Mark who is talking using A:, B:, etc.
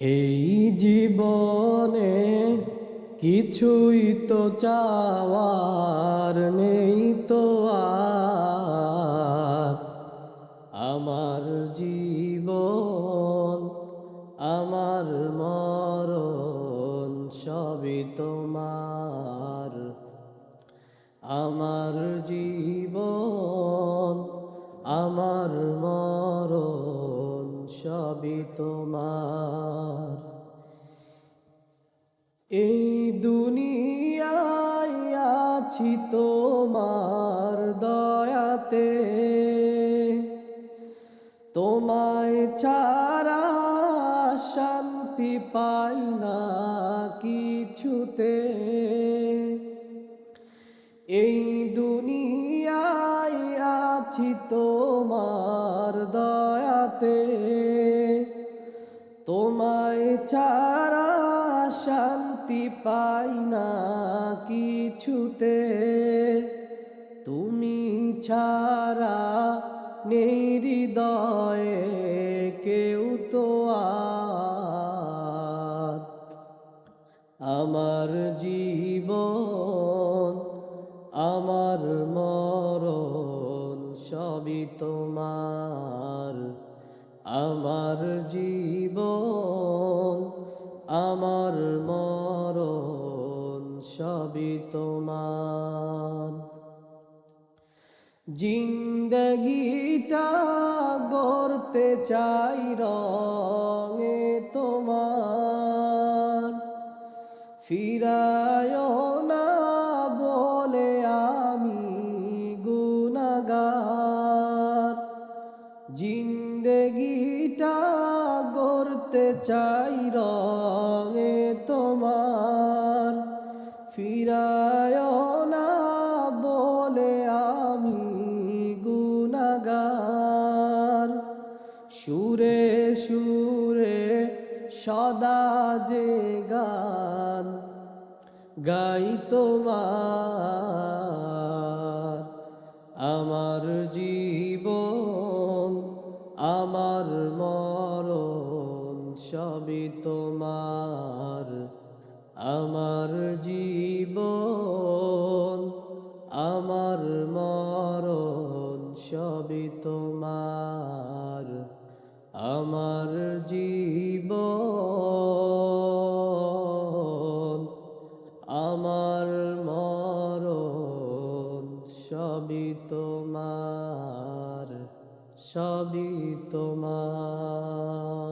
A: এই জীবনে কিছুই তো চাওয়ার নেই তো আমার জীবন, আমার মরণ সবই তোমার। আমার জীবন সবই তোমার। এই দুনিয়ায় আছি তোমার দয়াতে। তোমায় ছাড়া শান্তি পাই না কিছুতে। এই দুনিয়ায় আছি তোমার শান্তি পাই না কিছুতে। তুমি ছাড়া নেই হৃদয়ে কেউ তো আমার জীবন, আমার মরণ সবই তোমার। আমার জীবন তোমার জিন্দগিটা গড়তে চাই রঙে তোমার। ফিরায় না বলে আমি গুনাগার জিন্দগিটা গড়তে চাই রঙে ফিরায় না বলে আমি গুনাগার সুরে সুরে সদা যে গান গাই তোমার। আমার জীবন, আমার মরণ সবই তোমার। আমার মরণ সবই তোমার আমার জীবন আমার মরণ সবই তোমার সবই তোমার।